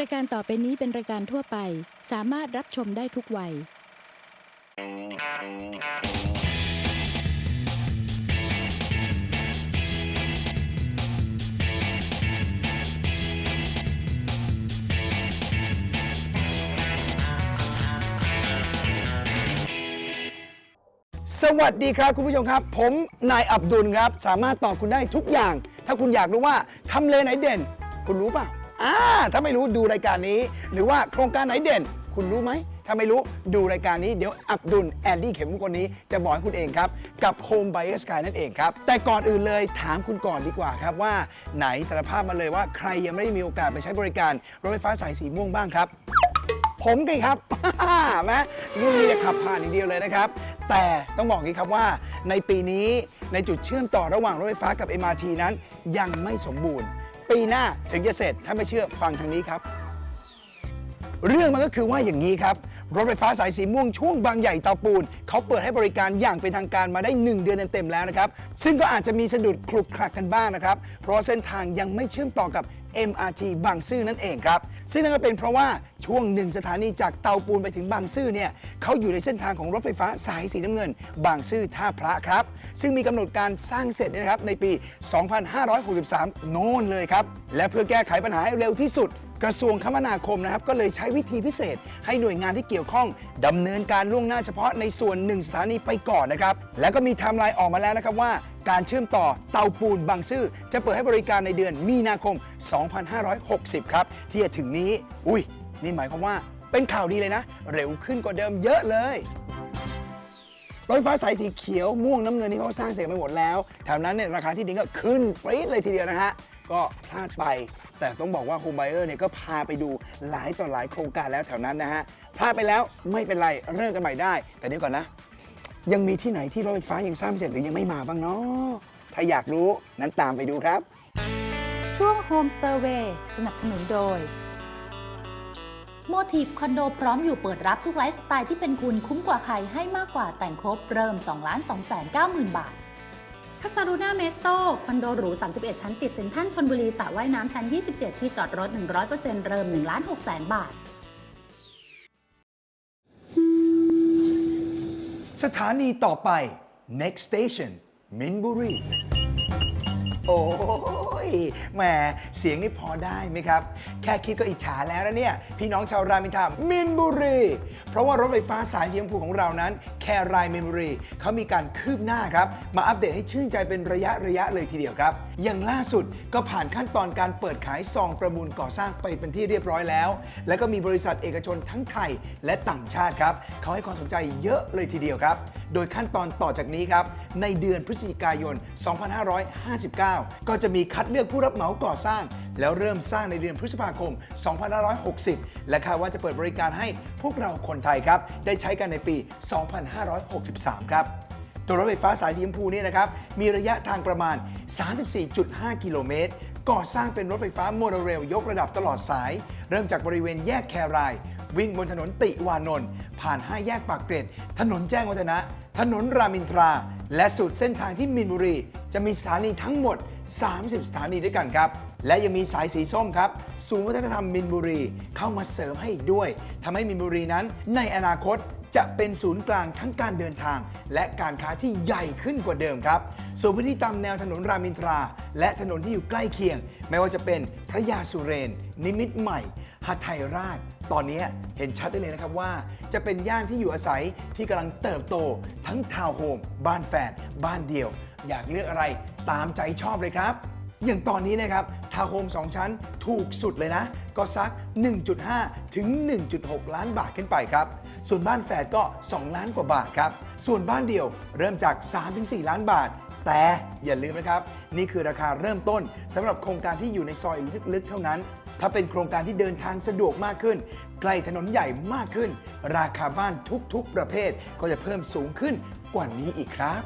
รายการต่อไปนี้เป็นรายการทั่วไป สามารถรับชมได้ทุกวัย สวัสดีครับคุณผู้ชมครับ ผมนายอับดุลครับ สามารถตอบคุณได้ทุกอย่าง ถ้าคุณอยากรู้ว่าทำเลไหนเด่น คุณรู้เปล่า อ่าถ้าไม่รู้ดูรายการนี้ หรือว่าโครงการไหนเด่น คุณรู้ไหม ถ้าไม่รู้ดูรายการนี้เดี๋ยวอับดุลแอนดี้เข็มมงคนนี้จะบอกให้คุณเองครับ กับ Home Buyer Sky นั่นเองครับ แต่ก่อนอื่นเลยถามคุณก่อนดีกว่าครับว่าไหนสารภาพมาเลยว่าใครยังไม่ได้มีโอกาสไปใช้บริการรถไฟฟ้าสายสีม่วงบ้างครับ ผมไงครับ แม้รุ่นนี้เนี่ยขับผ่านอย่างเดียวเลยนะครับ แต่ต้องบอกอย่างนี้ครับว่าในปีนี้ในจุดเชื่อมต่อระหว่างรถไฟฟ้ากับ MRT นั้นยังไม่สมบูรณ์ ปีหน้าถึงจะเสร็จถ้าไม่เชื่อฟังทางนี้ครับ เรื่องมันก็คือว่าอย่างนี้ครับ รถไฟฟ้าสายสีม่วงช่วงบางใหญ่เตาปูนเขาเปิดให้บริการอย่างเป็นทางการมาได้ 1 เดือนเต็มๆแล้วนะครับ ซึ่งก็อาจจะมีสะดุดคลุกคลักกันบ้างนะครับ เพราะเส้นทางยังไม่เชื่อมต่อกับ MRT บางซื่อนั่นเองครับ ซึ่งนั่นก็เป็นเพราะว่าช่วงหนึ่งสถานีจากเตาปูนไปถึงบางซื่อเนี่ยเขาอยู่ในเส้นทางของรถไฟฟ้าสายสีน้ำเงิน บางซื่อท่าพระครับ ซึ่งมีกำหนดการสร้างเสร็จเนี่ยนะครับในปี 2563 โน่นเลยครับ และเพื่อแก้ไขปัญหาให้เร็วที่สุด กระทรวงคมนาคมนะครับก็เลยใช้วิธีพิเศษ ให้หน่วยงานที่เกี่ยวข้องดำเนินการล่วงหน้าเฉพาะในส่วนหนึ่งสถานีไปก่อนนะครับ แล้วก็มีไทม์ไลน์ออกมาแล้วนะครับว่าการเชื่อมต่อเตาปูนบางซื่อ จะเปิดให้บริการในเดือนมีนาคม 2560 ครับ ที่จะถึงนี้ อุ้ย นี่หมายความว่าเป็นข่าวดีเลยนะ เร็วขึ้นกว่าเดิมเยอะเลยรถไฟฟ้าสายสีเขียวม่วงน้ำเงินที่เขาสร้างเสร็จไปหมดแล้ว แถวนั้นเนี่ยราคาที่ดินก็ขึ้นปรี๊ดเลยทีเดียวนะฮะ ก็พลาดไป แต่ต้องบอกว่าโฮมไบเออร์เนี่ยก็พาไปดูหลายต่อหลายโครงการแล้วแถวนั้นนะฮะพลาดไปแล้วไม่เป็นไรเริ่มกันใหม่ได้ แต่เดี๋ยวก่อนนะ ยังมีที่ไหนที่รถไฟฟ้ายังสร้างไม่เสร็จหรือยังไม่มาบ้างเนาะถ้าอยากรู้นั้นตามไปดูครับ ช่วง Home Survey สนับสนุนโดย โมทีฟคอนโดพร้อมอยู่เปิดรับทุกไลฟ์สไตล์ที่เป็นคุณคุ้มกว่าใครให้มากกว่าแต่งครบเริ่ม 2 2 9 0 0 0 0 บาท คาซารูนาเมสโตคอนโดหรู 31 ชั้นติดเซ็นทรัลชนบุรีสระว่ายน้ำชั้น 27 ที่จอดรถ 100%เริ่ม1 6 0 0 0 0บาท สถานีต่อไป next station มินบุรี โอ้ย แหมเสียงนี่พอได้ไหมครับ แค่คิดก็อิจฉาแล้วนะเนี่ย พี่น้องชาวรามอินทรามินบุรี เพราะว่ารถไฟฟ้าสายสีชมพูของเรานั้น แค่รายมินบุรีเขามีการคืบหน้าครับ มาอัปเดตให้ชื่นใจเป็นระยะระยะเลยทีเดียวครับ อย่างล่าสุดก็ผ่านขั้นตอนการเปิดขายซองประมูลก่อสร้างไปเป็นที่เรียบร้อยแล้ว แล้วก็มีบริษัทเอกชนทั้งไทยและต่างชาติครับเขาให้ความสนใจเยอะเลยทีเดียวครับ โดยขั้นตอนต่อจากนี้ครับในเดือนพฤศจิกายน 2559 ก็จะมีคัดเลือกผู้รับเหมาก่อสร้าง แล้วเริ่มสร้างในเดือนพฤษภาคม 2560 และคาดว่าจะเปิดบริการให้พวกเราคนไทยครับ ได้ใช้กันในปี 2563 ครับตัวรถไฟฟ้าสายสีชมพูนี่นะครับ มีระยะทางประมาณ 34.5 กิโลเมตร ก่อสร้างเป็นรถไฟฟ้าโมโนเรลยกระดับตลอดสาย เริ่มจากบริเวณแยกแคราย วิ่งบนถนนติวานนท์ผ่าน 5 แยกปากเกร็ด ถนนแจ้งวัฒนะ ถนนรามินทรา และสุดเส้นทางที่มินบุรี จะมีสถานีทั้งหมด 30 สถานีด้วยกันครับ และยังมีสายสีส้มครับ ศูนย์วัฒนธรรมมินบุรีเข้ามาเสริมให้อีกด้วยทำให้มินบุรีนั้น ในอนาคตจะเป็นศูนย์กลางทั้งการเดินทาง และการค้าที่ใหญ่ขึ้นกว่าเดิมครับ ส่วนพื้นที่ตามแนวถนนรามินทรา และถนนที่อยู่ใกล้เคียง ไม่ว่าจะเป็นพระยาสุเรน นิมิตใหม่ หัทไทยราช ตอนนี้เห็นชัดได้เลยนะครับว่า จะเป็นย่านที่อยู่อาศัยที่กำลังเติบโต ทั้งทาวน์โฮมบ้านแฝดบ้านเดี่ยว อยากเลือกอะไรตามใจชอบเลยครับอย่างตอนนี้นะครับทาวน์โฮม2 ชั้นถูกสุดเลยนะ ก็สัก 1.5 ถึง 1.6 ล้านบาทขึ้นไปครับ ส่วนบ้านแฝดก็ 2 ล้านกว่าบาทครับ ส่วนบ้านเดี่ยวเริ่มจาก 3-4 ล้านบาท แต่อย่าลืมนะครับ นี่คือราคาเริ่มต้นสำหรับโครงการที่อยู่ในซอยลึกๆเท่านั้น ถ้าเป็นโครงการที่เดินทางสะดวกมากขึ้น ใกล้ถนนใหญ่มากขึ้น ราคาบ้านทุกๆ ประเภทก็จะเพิ่มสูงขึ้นกว่านี้อีกครับ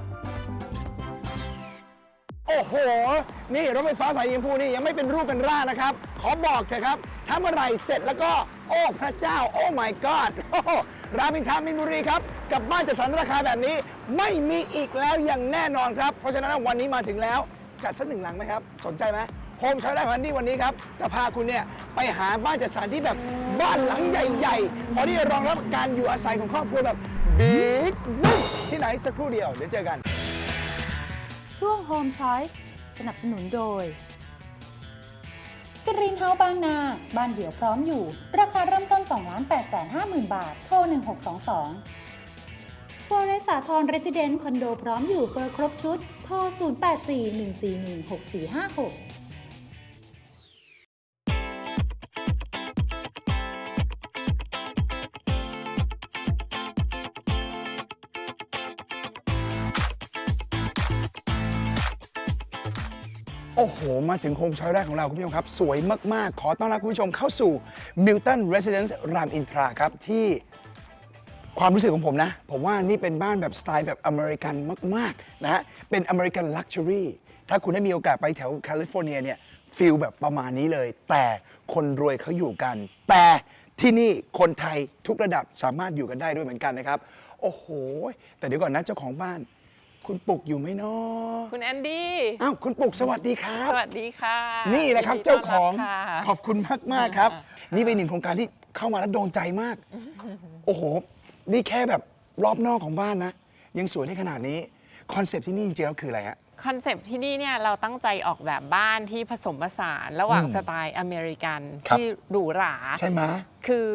โอ้โห นี่รถไฟฟ้าสายสีมพูนี่ยังไม่เป็นรูปเป็นร่างนะครับ ขอบอกเถอะครับ ถ้าเมื่อไหร่เสร็จแล้วก็ โอ้พระเจ้า โอ้ my god โอ้โหรามอินทรามินบุรีครับ กับบ้านจัดสรรราคาแบบนี้ ไม่มีอีกแล้วอย่างแน่นอนครับ เพราะฉะนั้นวันนี้มาถึงแล้วจัดสักหนึ่งหลังไหมครับ สนใจไหม โฮมช้อยแรกของแอนดี้วันนี้ครับ จะพาคุณเนี่ยไปหาบ้านจัดสรรที่แบบบ้านหลังใหญ่ๆพอที่จะรองรับการอยู่อาศัยของครอบครัวแบบบิ๊กบึ้มที่ไหนสักครู่เดียวเดี๋ยวเจอกัน ช่วง Home Choice สนับสนุนโดยสิรินเฮาบางนา บ้านเดี่ยวพร้อมอยู่ ราคาเริ่มต้น 2 8 5 0 0 0 บาท โทร 1622 f o r e s t สาทรเรสซิเดนต์คอนโดพร้อมอยู่เฟอร์ครบชุด โทร 0841416456 โอ้โห มาถึงโฮมช้อยแรกของเราคุณผู้ชมครับ สวยมาก ๆ ขอต้อนรับคุณผู้ชมเข้าสู่ Milton Residence รามอินทราครับ ที่ความรู้สึกของผมนะ ผมว่านี่เป็นบ้านแบบสไตล์แบบอเมริกันมาก ๆ นะฮะ เป็นอเมริกันลักชัวรี่ถ้าคุณได้มีโอกาสไปแถวแคลิฟอร์เนียเนี่ยฟิลแบบประมาณนี้เลย แต่คนรวยเขาอยู่กัน แต่ที่นี่คนไทยทุกระดับสามารถอยู่กันได้ด้วยเหมือนกันนะครับ โอ้โห แต่เดี๋ยวก่อนนะเจ้าของบ้าน คุณปุกอยู่ไหมเนาะคุณแอนดี้อ้าวคุณปุกสวัสดีครับ สวัสดีค่ะนี่แหละครับยินดีเจ้าของต้นรับค่ะขอบคุณมากมากๆครับ นี่เป็นหนึ่งโครงการที่เข้ามาแล้วโดนใจมาก โอ้โห นี่แค่แบบรอบนอกของบ้านนะ ยังสวยได้ขนาดนี้ คอนเซปต์ที่นี่จริงๆแล้วคืออะไรฮะ คอนเซปต์ที่นี่เนี่ยเราตั้งใจออกแบบบ้านที่ผสมผสานระหว่างอืมสไตล์อเมริกันครับ ที่หรูหรา ใช่ไหมคือ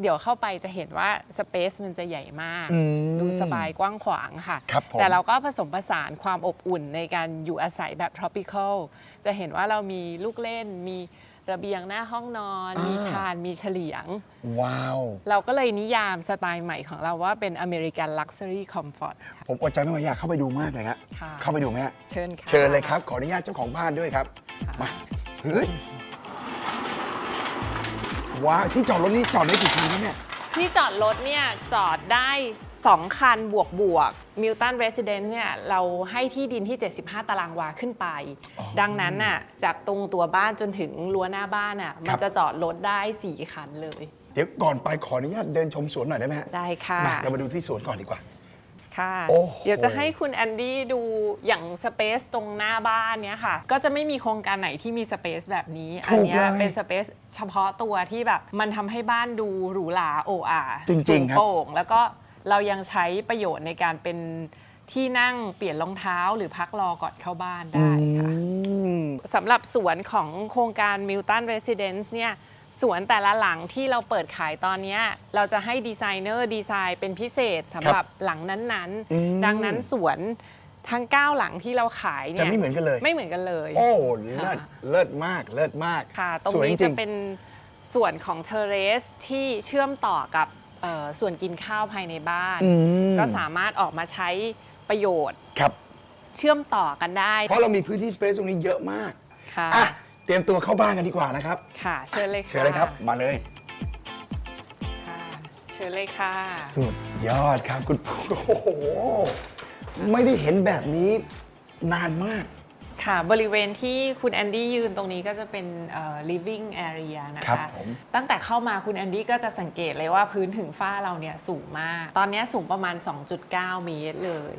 เดี๋ยวเข้าไปจะเห็นว่าสเปซมันจะใหญ่มาก อืมดูสบายกว้างขวางค่ะ ครับผมแต่เราก็ผสมผสานความอบอุ่นในการอยู่อาศัยแบบ tropical จะเห็นว่าเรามีลูกเล่นมี ระเบียงหน้าห้องนอน มีชานมีเฉลียง ว้าว เราก็เลยนิยามสไตล์ใหม่ของเราว่าเป็นอเมริกันลักชัวรี่คอมฟอร์ต ผมอดใจไม่ไหวอยากเข้าไปดูมากเลยฮะค่ะ เข้าไปดูไหมฮะเชิญค่ะ เชิญเลยครับ ขออนุญาตเจ้าของบ้านด้วยครับ มาเฮ้ยว้าวที่จอดรถนี่จอดได้กี่คันครับเนี่ย ที่จอดรถเนี่ยจอดได้ 2 คันบวกบวกมิลตันเรสซิเดนต์เนี่ยเราให้ที่ดินที่ 75 ตารางวาขึ้นไปอ๋อดังนั้นน่ะจากตรงตัวบ้านจนถึงรั้วหน้าบ้านน่ะคมัรันบจะจอดรถได้ 4 คันเลย เดี๋ยวก่อนไปขออนุญาตเดินชมสวนหน่อยได้ไหมฮะได้ค่ะมาเรามาดูที่สวนก่อนดีกว่าค่ะโอ้โหเดี๋ยวจะให้คุณแอนดี้ดูอย่างสเปซตรงหน้าบ้านเนี่ยค่ะ ก็จะไม่มีโครงการไหนที่มีสเปซแบบนี้ อัถูกเนี้ยเลยเป็นสเปซเฉพาะตัวที่แบบมันทำให้บ้านดูหรูหราโอ้อาจริงๆสูครับโปร่งแล้วก็ เรายังใช้ประโยชน์ในการเป็นที่นั่งเปลี่ยนรองเท้าหรือพักรอก่อนเข้าบ้านได้ค่ะอืมสำหรับสวนของโครงการ Milton Residence เนี่ยสวนแต่ละหลังที่เราเปิดขายตอนเนี้ยเราจะให้ดีไซเนอร์ดีไซน์เป็นพิเศษสำหรับหลังนั้นอืมๆดังนั้นสวนทั้ง 9 หลังที่เราขายเนี่ยจะไม่เหมือนกันเลย ไม่เหมือนกันเลย โอ้เลิศเลิศมากเลิศมากค่ะ ตรงสวยนี้จจะริงเป็นส่วนของเทเรสที่เชื่อมต่อกับ เอ่อส่วนกินข้าวภายในบ้าน อืม ก็สามารถออกมาใช้ประโยชน์ครับ เชื่อมต่อกันได้ เพราะเรามีพื้นที่สเปซตรงนี้เยอะมากค่ะ อะ เตรียมตัวเข้าบ้านกันดีกว่านะครับ ค่ะ เชิญเลยค่ะเชิญเลยครับ มาเลย ค่ะเชิญเลยค่ะ สุดยอดครับคุณปู่โอ้โห ไม่ได้เห็นแบบนี้นานมาก ค่ะ บริเวณที่คุณแอนดี้ยืนตรงนี้ก็จะเป็นเอ่อ living area นะครัคะ บผม ตั้งแต่เข้ามาคุณแอนดี้ก็จะสังเกตเลยว่าพื้นถึงฝ้าเราเนี่ยสูงมาก ตอนนี้สูงประมาณ 2.9 เมตรเลย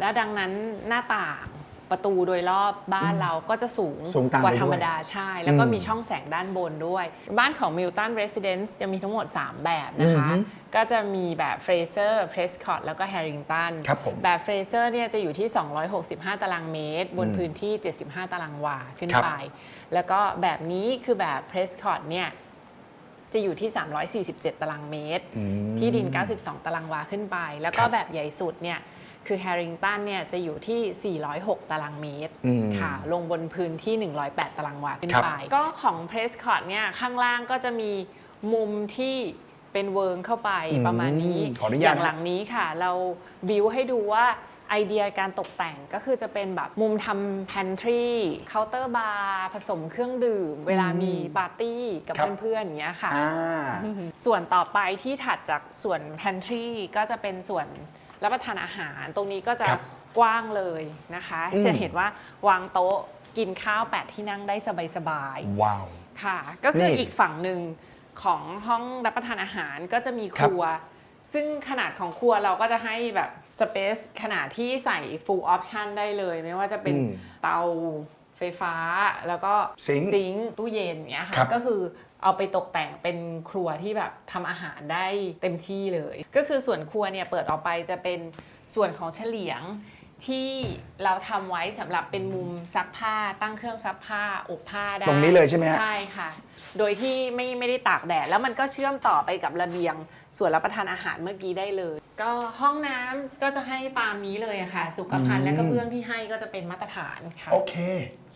และดังนั้นหน้าต่าง ประตูโดยรอบบ้านเราก็จะสูงสูงตามกว่าไปด้วยธรรมดาใช่ แล้วก็อืมมีช่องแสงด้านบนด้วย บ้านของ Milton Residence จะมีทั้งหมด 3 แบบนะคะ อือฮึก็จะมีแบบ Fraser Prescott แล้วก็ Harrington ครับผมแบบเฟรเซอร์เนี่ยจะอยู่ที่ 265 ตารางเมตร บนพื้นที่ 75 ตารางวาขึ้นครับ ไป แล้วก็แบบนี้คือแบบเพรสคอ t เนี่ยจะอยู่ที่ 347 ตารางเมตรอืมที่ดิน 92 ตารางวาขึ้นไป แล้วก็ครับ แบบใหญ่สุดเนี่ย คือแฮริงตันเนี่ยจะอยู่ที่ 406 ตารางเมตรอืมค่ะ ลงบนพื้นที่ 108 ตารางวาขึ้นครับไป ก็ของเพรสคอ t เนี่ยข้างล่างก็จะมีมุมที่เป็นเวิร์งเข้าไปประมาณนี้อืมขออนุญาตย่างนะหลังนี้ค่ะ เราบิวให้ดูว่าไอเดียการตกแต่งก็คือจะเป็นแบบมุมทำ pantry เคาน์เตอร์บาร์ผสมเครื่องดื่ม เวลามีปาร์ตี้กับครับเพื่อนๆอย่างเงี้ยค่ะอ่าส่วนต่อไปที่ถัดจากส่วน pantry ก็จะเป็นส่วน รับประทานอาหารตรงนี้ก็จะครับกว้างเลยนะคะ อืม จะเห็นว่าวางโต๊ะกินข้าวแปดที่นั่งได้สบายๆว้าวค่ะ ก็คือนี่อีกฝั่งหนึ่งของห้องรับประทานอาหารก็จะมีครัว ซึ่งขนาดของครัวเราก็จะให้แบบสเปซขนาดที่ใส่ full option ได้เลย ไม่ว่าจะเป็นอืมเตาไฟฟ้าแล้วก็ซิงค์งค์ตู้เย็นเนี้ยครัค่ะบก็คือ เอาไปตกแต่งเป็นครัวที่แบบทำอาหารได้เต็มที่เลย ก็คือส่วนครัวเนี่ยเปิดออกไปจะเป็นส่วนของเฉลียงที่เราทำไว้สำหรับเป็นมุมซักผ้าตั้งเครื่องซักผ้าอบผ้าได้ตรงนี้เลยใช่ไหมฮะใช่ค่ะ โดยที่ไม่ไม่ได้ตากแดดแล้วมันก็เชื่อมต่อไปกับระเบียง ส่วนรับประทานอาหารเมื่อกี้ได้เลย ก็ห้องน้ำก็จะให้ตามนี้เลยอะค่ะ สุขภัณฑ์และกระเบื้องที่ให้ก็จะเป็นมาตรฐานค่ะ โอเค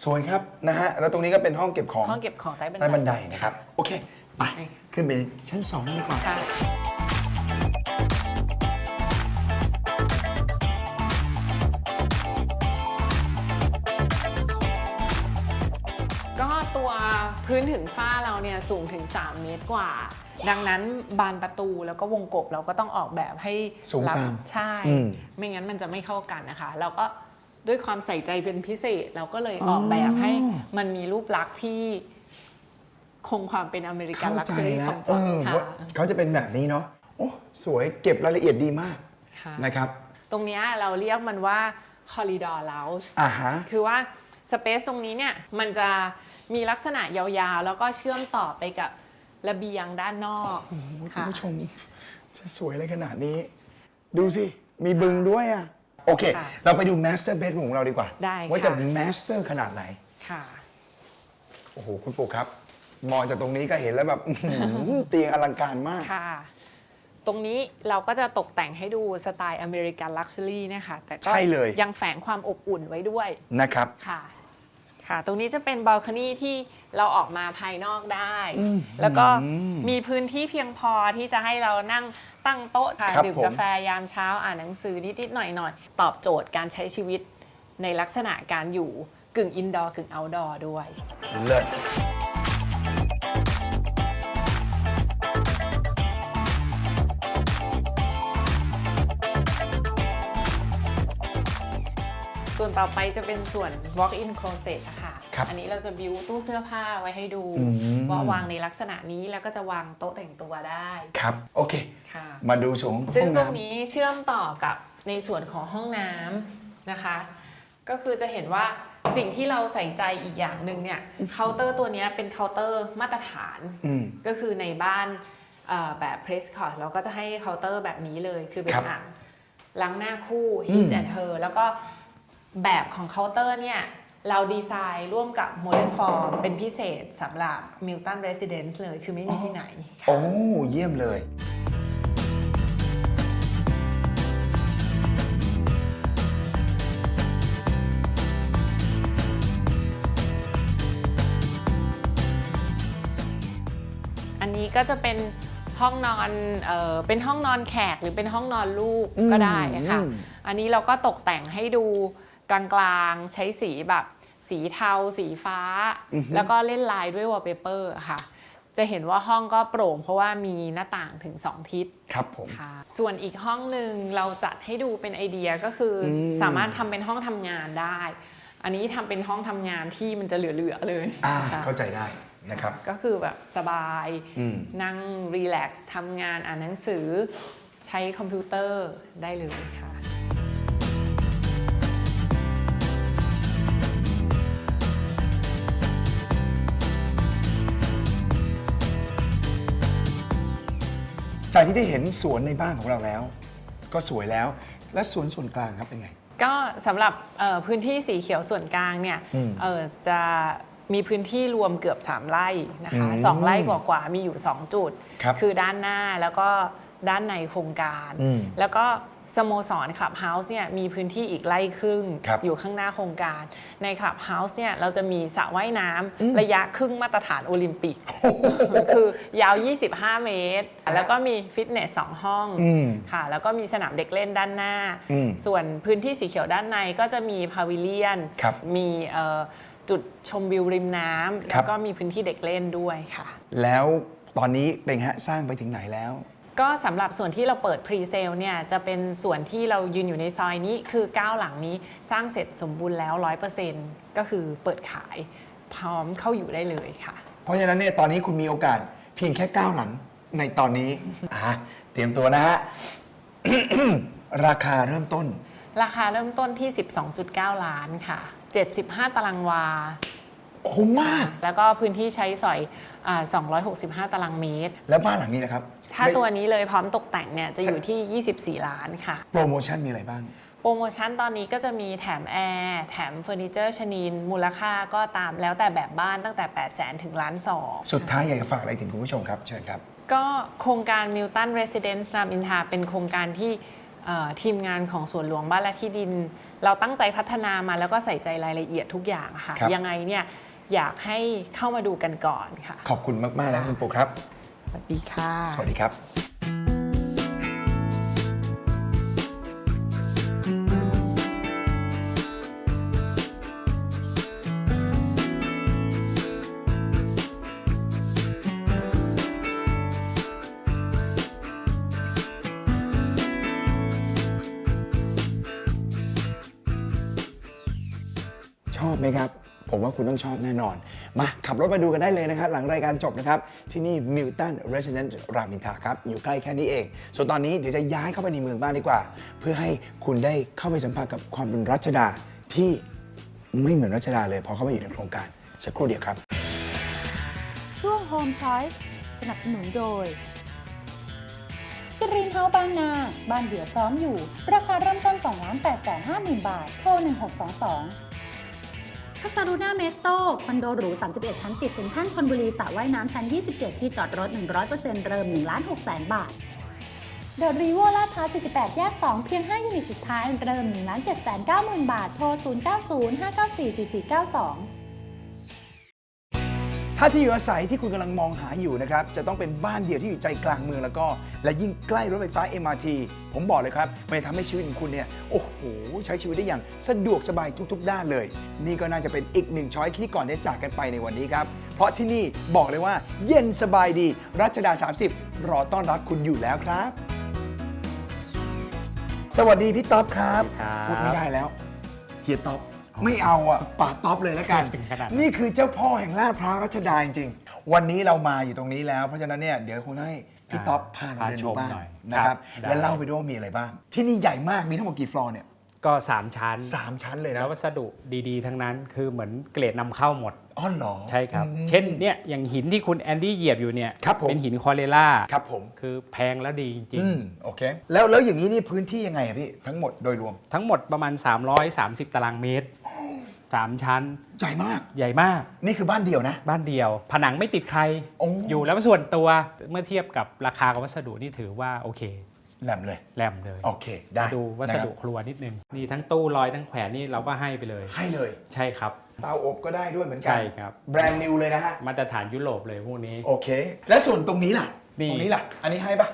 สวยครับนะฮะ แล้วตรงนี้ก็เป็นห้องเก็บของห้องเก็บของใต้บันไดใต้บันไดนะครับ โอเค ไปไปขึ้นไปชั้นสองดีกว่า ค่ะ พื้นถึงฝ้าเราเนี่ยสูงถึง 3 เมตรกว่า ดังนั้นบานประตูแล้วก็วงกบเราก็ต้องออกแบบให้สูงรับตามใช่ อืม ไม่งั้นมันจะไม่เข้ากันนะคะ เราก็ด้วยความใส่ใจเป็นพิเศษ เราก็เลยออกแบบให้มันมีรูปลักษณ์ที่คงความเป็นอเมริกันเข้าลักใจชัวรี่แล้ควอมฟเออร์อตค่ะว่าเขาจะเป็นแบบนี้เนาะโอ้สวยเก็บรายละเอียดดีมากค่ะ นะครับตรงเนี้ยเราเรียกมันว่า corridor lounge อ่าฮะ คือว่า สเปซตรงนี้เนี่ยมันจะมีลักษณะยาวๆ แล้วก็เชื่อมต่อไปกับระเบียงด้านนอกคุณค่ะผู้ชมจะสวยอะไรขนาดนี้ ดูสิ มีบึงด้วยอะ โอเค ค่ะเราไปดู master bedroom ของเราดีกว่า ได้ค่ะว่าจะ master ขนาดไหน ค่ะ โอ้โห คุณปู่ครับ มองจากตรงนี้ก็เห็นแล้วแบบ อื้อหือเตียงอลังการมาก ค่ะ ตรงนี้เราก็จะตกแต่งให้ดูสไตล์อเมริกันลักชัวรี่นะคะ แต่ก็ใช่เลย ยังแฝงความอบอุ่นไว้ด้วยนะครับ ค่ะ ค่ะ ตรงนี้จะเป็นบัลคอนี่ที่เราออกมาภายนอกได้ แล้วก็มีพื้นที่เพียงพอที่จะให้เรานั่งตั้งโต๊ะค่ะครับดื่มผมกาแฟยามเช้าอ่านหนังสือนิดๆหน่อยๆ ตอบโจทย์การใช้ชีวิตในลักษณะการอยู่กึ่งอินดอร์กึ่งเอาท์ดอร์ด้วย เลิศ ต่อไปจะเป็นส่วน walk-in closet อะค่ะ ครับอันนี้เราจะบิวตู้เสื้อผ้าไว้ให้ดู อืม ว่าวางในลักษณะนี้แล้วก็จะวางโต๊ะแต่งตัวได้ ครับ โอเค ค่ะ มาดูสงซึ่ห้งองตรงน้ำ นี้เชื่อมต่อกับในส่วนของห้องน้ำนะคะ ก็คือจะเห็นว่าสิ่งที่เราใส่ใจอีกอย่างหนึ่งเนี่ยเคาน์เตอร์ตัวเนี้ยเป็นเคาน์เตอร์มาตรฐาน อืม ก็คือในบ้านเอ่อแบบเพรสคอร์เราก็จะให้เคาน์เตอร์แบบนี้เลยคือเป็นครับอ่างล้างหน้าคู่ his and her แล้วก็ แบบของเคาน์เตอร์เนี่ยเราดีไซน์ร่วมกับ Modern Form เป็นพิเศษสำหรับ Milton Residence เลยคือไม่มีที่ไหนค่ะโอ้เยี่ยมเลย อันนี้ก็จะเป็นห้องนอนเออเป็นห้องนอนแขกหรือเป็นห้องนอนลูกอืมก็ได้อะค่ะอืมอันนี้เราก็ตกแต่งให้ดู กลางๆ ใช้สีแบบสีเทา สีฟ้า แล้วก็เล่นลายด้วยวอลเปเปอร์ค่ะ จะเห็นว่าห้องก็โปร่งเพราะว่ามีหน้าต่างถึง 2 ทิศครับผมค่ะส่วนอีกห้องหนึ่งเราจัดให้ดูเป็นไอเดียก็คืออมสามารถทำเป็นห้องทำงานได้ อันนี้ทำเป็นห้องทำงานที่มันจะเหลือๆเลยอ่าค่ะเข้าใจได้นะครับก็คือแบบสบายอืมนั่งรีแลกซ์ทำงานอ่านหนังสือใช้คอมพิวเตอร์ได้เลยค่ะ จากที่ได้เห็นสวนในบ้านของเราแล้ว ก็สวยแล้ว และสวนส่วนกลางครับเป็นไง ก็สำหรับเอ่อพื้นที่สีเขียวส่วนกลางเนี่ยอืมเอ่อจะมีพื้นที่รวมเกือบ 3 ไร่นะคะอืมสองไร่กว่าๆมีอยู่ 2 จุดครับอด้านหน้าแล้วก็ด้านในโครงการ อืมแล้วก็ สโมสรคลับเฮาส์เนี่ยมีพื้นที่อีกไร่ครึ่งครับอยู่ข้างหน้าโครงการ ในคลับเฮาส์เนี่ยเราจะมีสระว่ายน้ำอืมระยะครึ่งมาตรฐานโอลิมปิก คือยาว 25 เมตร แล้วก็มีฟิตเนส 2 ห้องอืมค่ะ แล้วก็มีสนามเด็กเล่นด้านหน้าอืมส่วนพื้นที่สีเขียวด้านในก็จะมีพาวิเลียนครับมีเอ่อจุดชมวิวริมน้ำครัแล้บวก็มีพื้นที่เด็กเล่นด้วยค่ะ แล้วตอนนี้เป็นไงฮะสร้างไปถึงไหนแล้ว ก็สำหรับส่วนที่เราเปิดพรีเซลเนี่ยจะเป็นส่วนที่เรายืนอยู่ในซอยนี้คือ 9 หลังนี้สร้างเสร็จสมบูรณ์แล้ว 100%ก็คือเปิดขายพร้อมเข้าอยู่ได้เลยค่ะ เพราะฉะนั้นเนี่ยตอนนี้คุณมีโอกาสเพียงแค่ก้าวหลังในตอนนี้ อะเตรียมตัวนะฮะ ราคาเริ่มต้น ราคาเริ่มต้นที่ 12.9 ล้านค่ะ 75 ตารางวา คุ้มมาก แล้วก็พื้นที่ใช้สอยอา265 ตารางเมตร แล้วบ้านหลังนี้นะครับถ้าได้ตัวนี้เลยพร้อมตกแต่งเนี่ยจะอยู่ที่ 24 ล้านค่ะ โปรโมชั่นมีอะไรบ้าง โปรโมชั่นตอนนี้ก็จะมีแถมแอร์แถมเฟอร์นิเจอร์ชนิน มูลค่าก็ตามแล้วแต่แบบบ้านตั้งแต่ 8 0 0 0 0 0 ถึงล้านสองสุดท้ายอยากจะฝากอะไรถึงคุณผู้ชมครับ เชิญครับ ก็โครงการ Milton Residence รามอินทราเป็นโครงการที่เอ่อทีมงานของสวนหลวงบ้านและที่ดิน เราตั้งใจพัฒนามาแล้วก็ใส่ใจรายละเอียดทุกอย่างค่ะครับยังไงเนี่ย อยากให้เข้ามาดูกันก่อนค่ะ ขอบคุณมากๆแล้วคุณปู่ครับ สวัสดีค่ะ สวัสดีครับชอบไหมครับ ผมว่าคุณต้องชอบแน่นอน มาขับรถมาดูกันได้เลยนะครับ หลังรายการจบนะครับ ที่นี่ Milton Resident รามอินทราครับ อยู่ใกล้แค่นี้เอง ส่วนตอนนี้เดี๋ยวจะย้ายเข้าไปในเมืองบ้างดีกว่า เพื่อให้คุณได้เข้าไปสัมผัสกับความเป็นรัชดาที่ไม่เหมือนรัชดาเลยพอเข้ามาอยู่ในโครงการสักครู่เดียวครับ ช่วง Home Choice สนับสนุนโดยสิรินเฮาบางนา บ้านเดี่ยวพร้อมอยู่ ราคาเริ่มต้น 2 8 5 0 0 0 0 บาท โทร 1622 คาซารูน่าเมสโตคอนโดหรู 31 ชั้นติดเซ็นทรัลชนบุรีสระว่ายน้ำชั้น 27 ที่จอดรถ 100%เริ่ม1ล้าน6แสนบาท เดอะรีโวลาดพร้าว48 แยก 2 เพียง 5 ยูนิตสุดท้าย เริ่ม1ล้าน7 9 0 0 0 0 บาท โทร 090 594 4492 ถ้าที่อยู่อาศัยที่คุณกำลังมองหาอยู่นะครับจะต้องเป็นบ้านเดี่ยวที่อยู่ใจกลางเมืองแล้วก็ และยิ่งใกล้รถไฟฟ้า MRT ผมบอกเลยครับมันจะทำให้ชีวิตของคุณเนี่ยโอ้โหใช้ชีวิตได้อย่างสะดวกสบายทุก ๆ ด้านเลย นี่ก็น่าจะเป็นอีกหนึ่งช้อยที่ก่อนที่จากกันไปในวันนี้ครับเพราะที่นี่บอกเลยว่า เย็นสบายดี รัชดา 30 รอต้อนรับคุณอยู่แล้วครับ สวัสดีพี่ต๊อบครับครับ พูดไม่ได้แล้วเฮียต๊อบ ไม่เอาอะป่าต๊อบเลยแล้วกัน ถึงขนาดนั้น นี่คือเจ้าพ่อแห่งลาดพร้าวรัชดาจริงๆ วันนี้เรามาอยู่ตรงนี้แล้ว เพราะฉะนั้นเนี่ยเดี๋ยวคงให้พี่ต๊อบพาเราเดินดูบ้านพาชมหน่อยนะครับครับได้และเล่าไปด้วยว่ามีอะไรบ้าง ที่นี่ใหญ่มากมีทั้งหมดกี่ฟลอร์เนี่ยก็ 3 ชั้น สามชั้นเลยนะแล้ววัสดุดีๆ ทั้งนั้นคือเหมือนเกรดนำเข้าหมดอ๋อเหรอ ใช่ครับอืมเช่นเนี่ยอย่างหินที่คุณแอนดี้เหยียบอยู่เนี่ย ครับผม เป็นหินคอเรล่าครับผม คือแพงและดีจริงอืมโอเค แล้วแล้วอย่างนี้นี่พื้นที่ยังไงอะพี่ ทั้งหมดโดยรวม ๆ ทั้งหมดประมาณ 330 ตารางเมตร 3ชั้น ใหญ่มาก ใหญ่มาก นี่คือบ้านเดี่ยวนะ บ้านเดียว ผนังไม่ติดใคร โอ้ อยู่แล้วส่วนตัวเมื่อเทียบกับราคากับวัสดุนี่ถือว่าโอเคแหลมเลยแรมเลย โอเค ได้ดูวัสดุนะคครัวนิดนึงนี่ทั้งตู้ลอยทั้งแขวนนี่เราก็ให้ไปเลยรับให้เลย ใช่ครับ เตาอบก็ได้ด้วยเหมือนกัใช่ครับ แบรนด์นิวเลยนะฮะ มาตรฐานยุโรปเลยพวกนี้ โอเค และส่วนตรงนี้ล่ะ นี่ ตรงนี้ล่ะ อันนี้ให้ปะ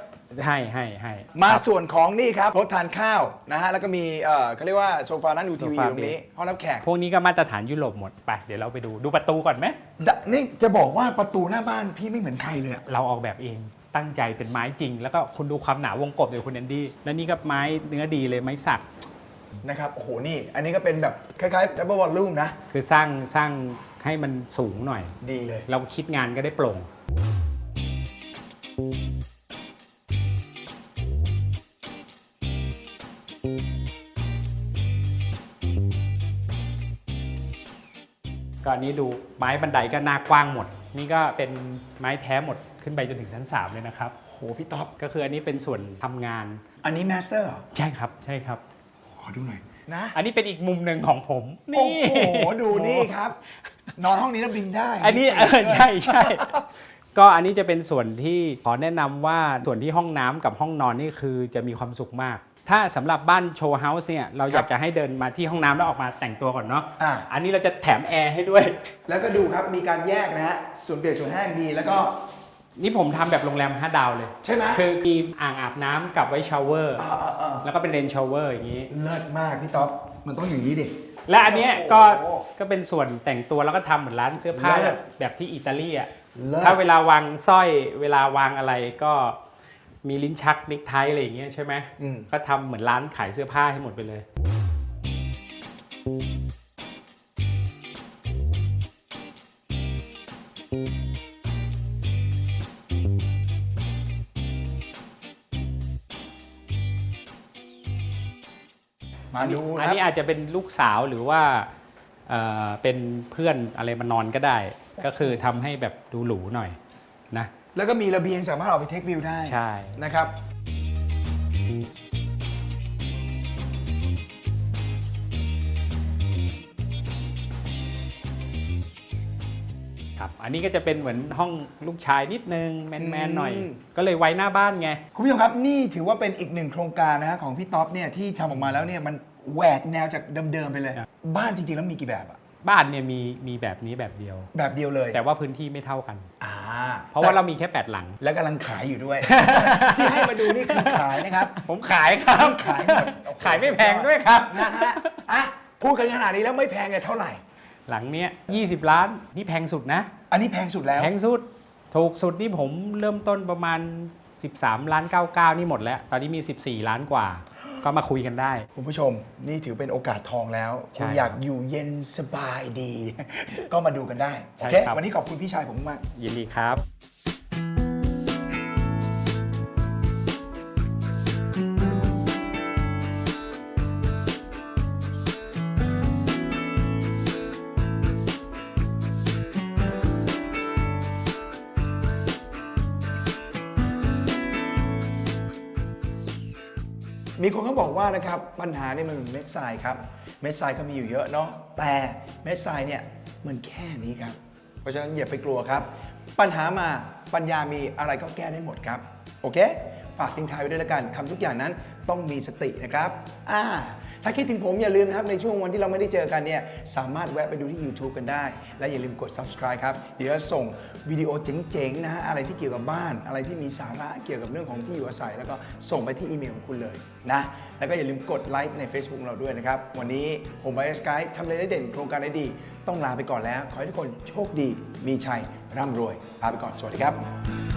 ให้ให้ให้มาครับ ส่วนของนี่ครับรถทานข้าวนะฮะแล้วก็มีเอ่อเขาเรียกว่าโซฟานั่งดูทีวีโซฟาตรงนี้ห้องรับแขกพวกนี้ก็มาตรฐานยุโรปหมดไปเดี๋ยวเราไปดูดูประตูก่อนไหมดะนี่จะบอกว่าประตูหน้าบ้านพี่ไม่เหมือนใครเลยอะเราออกแบบเองตั้งใจเป็นไม้จริง แล้วก็คุณดูความหนาวงกบเดี๋ยวคุณแอนดี้แล้วนี่ก็ไม้เนื้อดีเลยไม้สัก นะครับโอ้โหนี่ อันนี้ก็เป็นแบบคล้ายๆ double volume นะคือสร้างสร้างให้มันสูงหน่อย ดีเลย เราคิดงานก็ได้โปร่ง ก็อันนี้ดูไม้บันไดก็หน้ากว้างหมด นี่ก็เป็นไม้แท้หมดขึ้นไปจนถึงชั้น 3 เลยนะครับโอ้โหพี่ท็อปก็คืออันนี้เป็นส่วนทำงานอันนี้ master เหรอ ใช่ครับใช่ครับ ขอดูหน่อย นะอันนี้เป็นอีกมุมหนึ่งของผมโอ้นี่โห ดูนี่ครับ นอนห้องนี้แล้วบินได้อันนี้เออใช่ใช่ก็อันนี้จะเป็นส่วนที่ขอแนะนำว่าส่วนที่ห้องน้ำกับห้องนอนนี่คือจะมีความสุขมาก ถ้าสำหรับบ้านโชว์เฮาส์เนี่ยเราอยากจะให้เดินมาที่ห้องน้ำแล้วออกมาแต่งตัวก่อนเนาะอ่า อันนี้เราจะแถมแอร์ให้ด้วย แล้วก็ดูครับมีการแยกนะฮะส่วนเปียกส่วนแห้งดีแล้วก็นี่ผมทำแบบโรงแรม 5 ดาวเลย ใช่ไหมคือมีอ่างอาบน้ำกับไว้ชาวเวอร์อ่าอ่าอ่าแล้วก็เป็นเรนชาวเวอร์อย่างนี้ เลิศมากพี่ท็อปมันต้องอย่างนี้ดิ และอันเนี้ยก็โอ้โหก็เป็นส่วนแต่งตัวแล้วก็ทำเหมือนร้านเสื้อผ้าเลิศแบบที่อิตาลีอะเลิศ ถ้าเวลาวางสร้อยเวลาวางอะไรก็ มีลิ้นชักนิกไทอะไรอย่างเงี้ยใช่ไหมอืมก็ทำเหมือนร้านขายเสื้อผ้าให้หมดไปเลย มาดูอันครับนี้อาจจะเป็นลูกสาวหรือว่าเอ่อเป็นเพื่อนอะไรมานอนก็ได้ ก็คือทำให้แบบดูหรูหน่อยนะ แล้วก็มีระเบียงสามารถออกไปเทควิวได้ใช่ นะครับ ครับ อันนี้ก็จะเป็นเหมือนห้องลูกชายนิดนึง แมน ๆ หน่อย อืม ก็เลยไว้หน้าบ้านไง คุณผู้ชมครับนี่ถือว่าเป็นอีกหนึ่งโครงการนะฮะของพี่ท็อปเนี่ยที่ทำออกมาแล้วเนี่ยมันแหวกแนวจากเดิมๆไปเลย ครับ บ้านจริงๆแล้วมีกี่แบบอะ บ้านเนี่ยมีมีแบบนี้แบบเดียว แบบเดียวเลยแต่ว่าพื้นที่ไม่เท่ากัน อ่าเพราะว่าเรามีแค่ 8 หลัง และกำลังขายอยู่ด้วย ที่ให้มาดูนี่คือขายนะครับผมขายครับ ขายหมดโอ้โหขายไม่แพงด้วยครับ นะฮะอะพูดกันขนาดนี้แล้วไม่แพงเลยเท่าไหร่ หลังเนี้ย20 ล้านนี่แพงสุดนะ อันนี้แพงสุดแล้ว แพงสุด ถูกสุดนี่ผมเริ่มต้นประมาณ 13 ล้าน 99 นี่หมดแล้ว ตอนนี้มี 14 ล้านกว่า ก็มาคุยกันได้ คุณผู้ชม นี่ถือเป็นโอกาสทองแล้ว ใช่คุณอยากอยู่เย็นสบายดี ก็มาดูกันได้ใช่โอเคครับ วันนี้ขอบคุณพี่ชายผมมาก ยินดีครับ มีคนก็บอกว่านะครับปัญหาเนี่ยมันเหมือนเม็ดทรายครับ เม็ดทรายก็มีอยู่เยอะเนาะแต่เม็ดทรายเนี่ยมันแค่นี้ครับ เพราะฉะนั้นอย่าไปกลัวครับ ปัญหามาปัญญามีอะไรก็แก้ได้หมดครับ โอเค ฝากทิ้งท้ายไว้ด้วยละกันทำทุกอย่างนั้นต้องมีสตินะครับอ่า ถ้าคิดถึงผมอย่าลืมนะครับในช่วงวันที่เราไม่ได้เจอกันเนี่ยสามารถแวะไปดูที่ YouTube กันได้ และอย่าลืมกด subscribe ครับ เดี๋ยวส่งวิดีโอเจ๋งๆนะฮะอะไรที่เกี่ยวกับบ้าน อะไรที่มีสาระเกี่ยวกับเรื่องของที่อยู่อาศัย แล้วก็ส่งไปที่อีเมลของคุณเลยนะแล้วก็อย่าลืมกดไลค์ใน Facebook เราด้วยนะครับวันนี้ผมไบสกายทำเลได้เด่นโครงการได้ดี ต้องลาไปก่อนแล้ว ขอให้ทุกคนโชคดีมีชัยร่ำรวยลาไปก่อนสวัสดีครับ